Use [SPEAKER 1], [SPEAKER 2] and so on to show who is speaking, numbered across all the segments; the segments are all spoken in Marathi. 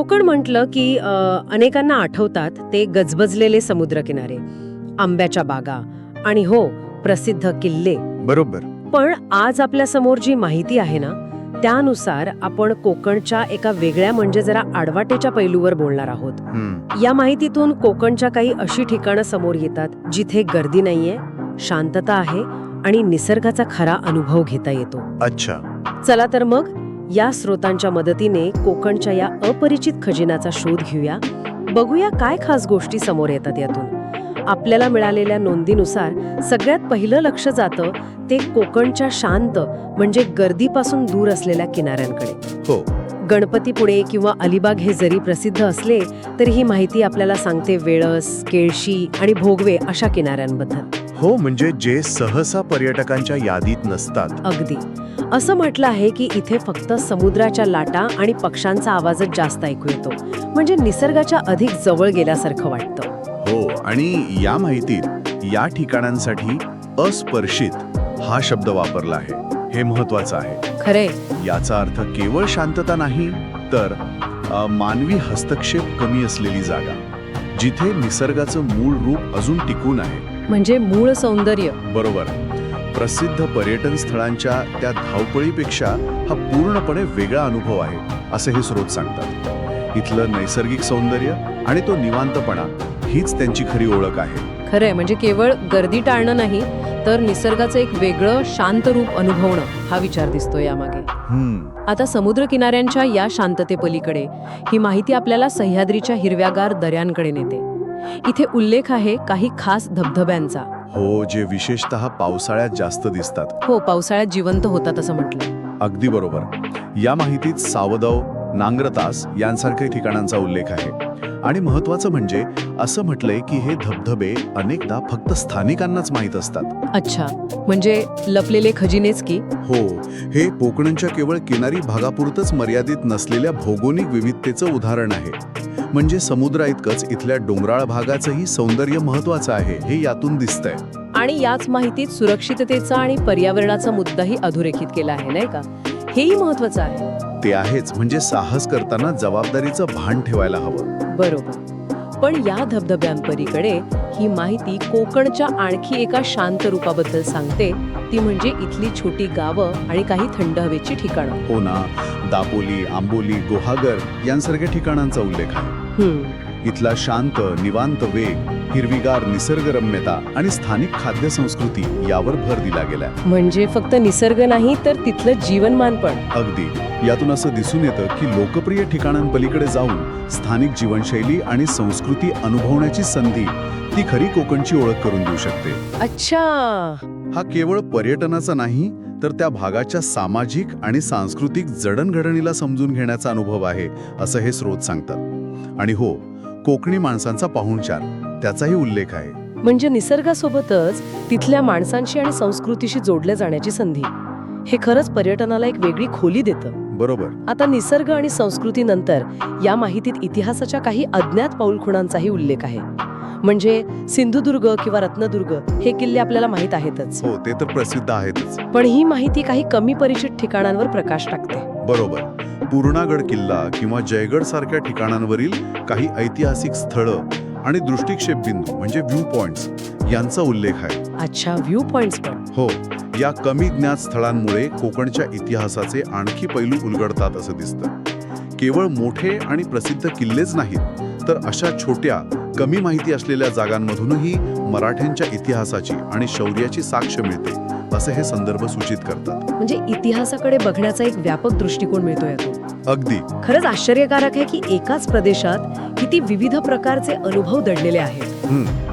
[SPEAKER 1] कोकण म्हटलं की अनेकांना आठवतात ते गजबजलेले समुद्रकिनारे आंब्याच्या बागा आणि हो प्रसिद्ध किल्ले.
[SPEAKER 2] बरोबर.
[SPEAKER 1] पण आज आपल्यासमोर जी माहिती आहे ना त्यानुसार आपण कोकणच्या एका वेगळ्या म्हणजे जरा आडवाटेच्या पैलूवर बोलणार आहोत. या माहितीतून कोकणच्या काही अशी ठिकाणं समोर येतात जिथे गर्दी नाहीये शांतता आहे आणि निसर्गाचा खरा अनुभव घेता येतो.
[SPEAKER 2] अच्छा.
[SPEAKER 1] चला तर मग या स्रोतांच्या मदतीने कोकणच्या या अपरिचित खजिनाचा शोध घेऊया. बघूया काय खास गोष्टी समोर येतात यातून. आपल्याला मिळालेल्या नोंदीनुसार सगळ्यात पहिलं लक्ष जातं ते कोकणच्या शांत म्हणजे गर्दीपासून दूर असलेल्या किनाऱ्यांकडे.
[SPEAKER 2] हो.
[SPEAKER 1] गणपतीपुळे किंवा अलिबाग हे जरी प्रसिद्ध असले तरी ही माहिती आपल्याला सांगते वेळस केळशी आणि भोगवे अशा किनाऱ्यांबद्दल.
[SPEAKER 2] हो म्हणजे जे सहसा पर्यटकांच्या यादीत नसतात.
[SPEAKER 1] अगदी. असं म्हटलं आहे की इथे फक्त समुद्राच्या लाटा आणि पक्ष्यांचा आवाजच जास्त ऐकू येतो. म्हणजे निसर्गाच्या अधिक जवळ गेल्यासारखं वाटतं.
[SPEAKER 2] हो आणि या माहितीत या ठिकाणांसाठी अस्पर्शित हा शब्द वापरला आहे. हे महत्वाचं आहे.
[SPEAKER 1] खरे
[SPEAKER 2] याचा अर्थ केवळ शांतता नाही तर अ, मानवी हस्तक्षेप कमी असलेली जागा जिथे निसर्गाचं मूळ रूप अजून टिकून आहे.
[SPEAKER 1] म्हणजे मूळ सौंदर्य.
[SPEAKER 2] बरोबर. प्रसिद्ध पर्यटन स्थळांच्या त्या धावपळीपेक्षा हा पूर्णपणे वेगळा अनुभव आहे असे हे स्रोत सांगतात. इथलं नैसर्गिक सौंदर्य आणि तो निवांतपणा हीच त्यांची खरी ओळख आहे.
[SPEAKER 1] खरंय म्हणजे केवळ गर्दी टाळणं नाही तर निसर्गाचं एक वेगळं शांत रूप अनुभवणं हा विचार दिसतो यामागे.
[SPEAKER 2] हम्म.
[SPEAKER 1] आता समुद्र किनाऱ्यांच्या या शांततेपलीकडे ही माहिती आपल्याला सह्याद्रीच्या हिरव्यागार दऱ्यांकडे नेते. इथे उल्लेख आहे काही खास धबधब्यांचा.
[SPEAKER 2] हो जे विशेषतः पावसाळ्यात जास्त दिसतात.
[SPEAKER 1] हो पावसाळ्यात जिवंत होतात असं म्हटलं.
[SPEAKER 2] अगदी बरोबर. या माहितीत सावदव नांग्रतास यांसारख्या ठिकाणांचा उल्लेख आहे. आणि महत्वाचं म्हणजे असं म्हटलंय की हे धबधबे अनेकदा फक्त स्थानिकांनाच माहीत असतात.
[SPEAKER 1] अच्छा. म्हणजे लपलेले खजिनेच की?
[SPEAKER 2] हो. हे कोकणच्या केवळ किनारी भागापुरतच मर्यादित नसलेल्या भौगोलिक विविधतेचं उदाहरण आहे. म्हणजे समुद्रा इतकंच इथल्या डोंगराळ भागाचंही सौंदर्य महत्वाचं आहे हे यातून दिसतंय.
[SPEAKER 1] आणि याच माहितीत सुरक्षिततेचा आणि पर्यावरणाचा मुद्दाही अधोरेखित केला आहे नाही का? हेही महत्वाचं आहे.
[SPEAKER 2] ते आहेच. म्हणजे साहस करताना जबाबदारीचं भान ठेवायला हवं.
[SPEAKER 1] बरोबर. पण या धबधब्यांपलीकडे ही माहिती कोकणच्या आणखी एका शांत रूपाबद्दल सांगते. ती म्हणजे इथली छोटी गावं आणि काही थंड हवेची ठिकाणं.
[SPEAKER 2] हो ना. दापोली आंबोली गुहागर यांसारख्या ठिकाणांचा उल्लेख आहे. इथला शांत निवांत वेग हिरवीगार निसर्गरम्यता आणि स्थानिक खाद्य संस्कृती यावर भर दिला गेलाय.
[SPEAKER 1] म्हणजे फक्त निसर्ग नाही तर तिथलं जीवनमान पण.
[SPEAKER 2] अगदी. यातून असं दिसून येतं की लोकप्रिय ठिकाणांपलीकडे जाऊन स्थानिक जीवनशैली आणि संस्कृती अनुभवण्याची संधी ती खरी कोकणची ओळख करून देऊ शकते.
[SPEAKER 1] अच्छा!
[SPEAKER 2] हा केवळ पर्यटनाचा नाही तर त्या भागाच्या सामाजिक आणि सांस्कृतिक जडणघडणीला समजून घेण्याचा अनुभव आहे असं हे स्रोत सांगतात. आणि हो कोकणी माणसांचा पाहुणचार त्याचाही उल्लेख आहे.
[SPEAKER 1] म्हणजे निसर्गासोबतच तिथल्या माणसांशी आणि संस्कृतीशी जोडल्या जाण्याची संधी. हे खरंच पर्यटनाला एक वेगळी खोली देतं.
[SPEAKER 2] बरोबर.
[SPEAKER 1] आता निसर्ग आणि संस्कृतीनंतर या माहितीत इतिहासाच्या काही अज्ञात पाऊलखुणांचाही उल्लेख आहे. म्हणजे सिंधुदुर्ग किंवा रत्नदुर्ग हे किल्ले आपल्याला माहीत आहेतच.
[SPEAKER 2] हो ते तर प्रसिद्ध आहेतच.
[SPEAKER 1] पण ही माहिती काही कमी परिचित ठिकाणांवर प्रकाश टाकते.
[SPEAKER 2] बरोबर. पूर्णागड किल्ला किंवा जयगड सारख्या ठिकाणांवरील काही ऐतिहासिक स्थळं आणि दृष्टिक्षेप बिंदू म्हणजे व्ह्यू पॉइंट्स यांचा उल्लेख आहे.
[SPEAKER 1] अच्छा व्ह्यू पॉइंट्स पण.
[SPEAKER 2] हो या कमी ज्ञात स्थळांमुळे कोकणच्या इतिहासाचे आणखी पैलू उलगडतात असं दिसतं. केवळ मोठे आणि प्रसिद्ध किल्लेच नाहीत तर अशा छोट्या कमी माहिती असलेल्या जागांमधूनही मराठ्यांच्या इतिहासाची आणि शौर्याची साक्ष मिळते असे हे संदर्भ सूचित करतात.
[SPEAKER 1] म्हणजे इतिहासाकडे बघण्याचा एक व्यापक दृष्टिकोन मिळतो यातून
[SPEAKER 2] अगदी.
[SPEAKER 1] खरंच आश्चर्यकारक आहे की एकाच प्रदेशात किती विविध प्रकारचे अनुभव दडलेले आहेत.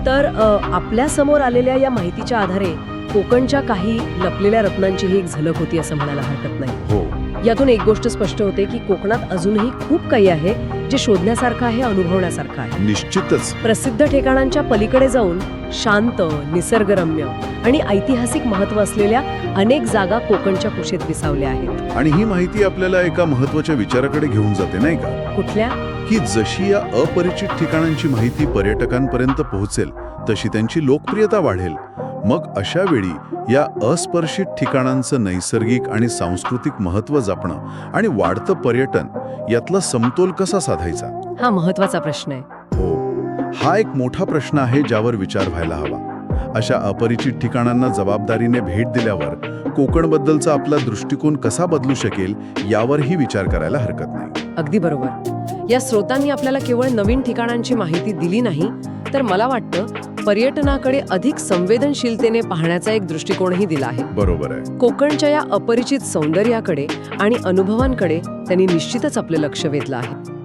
[SPEAKER 1] तर अ, आपल्यासमोर आलेल्या या माहितीच्या आधारे कोकणच्या काही लपलेल्या रत्नांची ही एक झलक होती असं म्हणायला हरकत नाही.
[SPEAKER 2] हो.
[SPEAKER 1] यातून एक गोष्ट स्पष्ट होते की कोकणात अजूनही खूप काही आहे जे शोधण्यासारखं आहे अनुभवण्यासारखं आहे.
[SPEAKER 2] निश्चितच.
[SPEAKER 1] प्रसिद्ध ठिकाणांच्या पलीकडे जाऊन शांत निसर्गरम्य आणि ऐतिहासिक महत्त्व असलेल्या अनेक जागा कोकणच्या कुशीत विसावल्या आहेत.
[SPEAKER 2] आणि ही माहिती आपल्याला एका महत्त्वाच्या विचाराकडे घेऊन जाते नाही का?
[SPEAKER 1] कुठल्या?
[SPEAKER 2] की जशी या अपरिचित ठिकाणांची माहिती पर्यटकांपर्यंत पोहोचेल तशी त्यांची लोकप्रियता वाढेल. मग अशा वेळी या अस्पर्शित ठिकाणांचं नैसर्गिक आणि सांस्कृतिक महत्त्व जपणं आणि वाढतं पर्यटन यातला समतोल कसा साधायचा?
[SPEAKER 1] हा महत्त्वाचा प्रश्न आहे.
[SPEAKER 2] हो. हा एक मोठा प्रश्न आहे ज्यावर विचार व्हायला हवा. अशा अपरिचित ठिकाणांना जबाबदारीने भेट दिल्यावर कोकणबद्दलचा आपला दृष्टिकोन कसा बदलू शकेल यावरही विचार करायला हरकत नाही.
[SPEAKER 1] अगदी बरोबर. या स्रोतांनी आपल्याला केवळ नवीन ठिकाणांची माहिती दिली नाही तर मला वाटतं पर्यटनाकडे अधिक संवेदनशीलतेने पाहण्याचा एक दृष्टिकोनही दिला आहे.
[SPEAKER 2] बरोबर आहे.
[SPEAKER 1] कोकणच्या या अपरिचित सौंदर्याकडे आणि अनुभवांकडे त्यांनी निश्चितच आपलं लक्ष वेधलं आहे.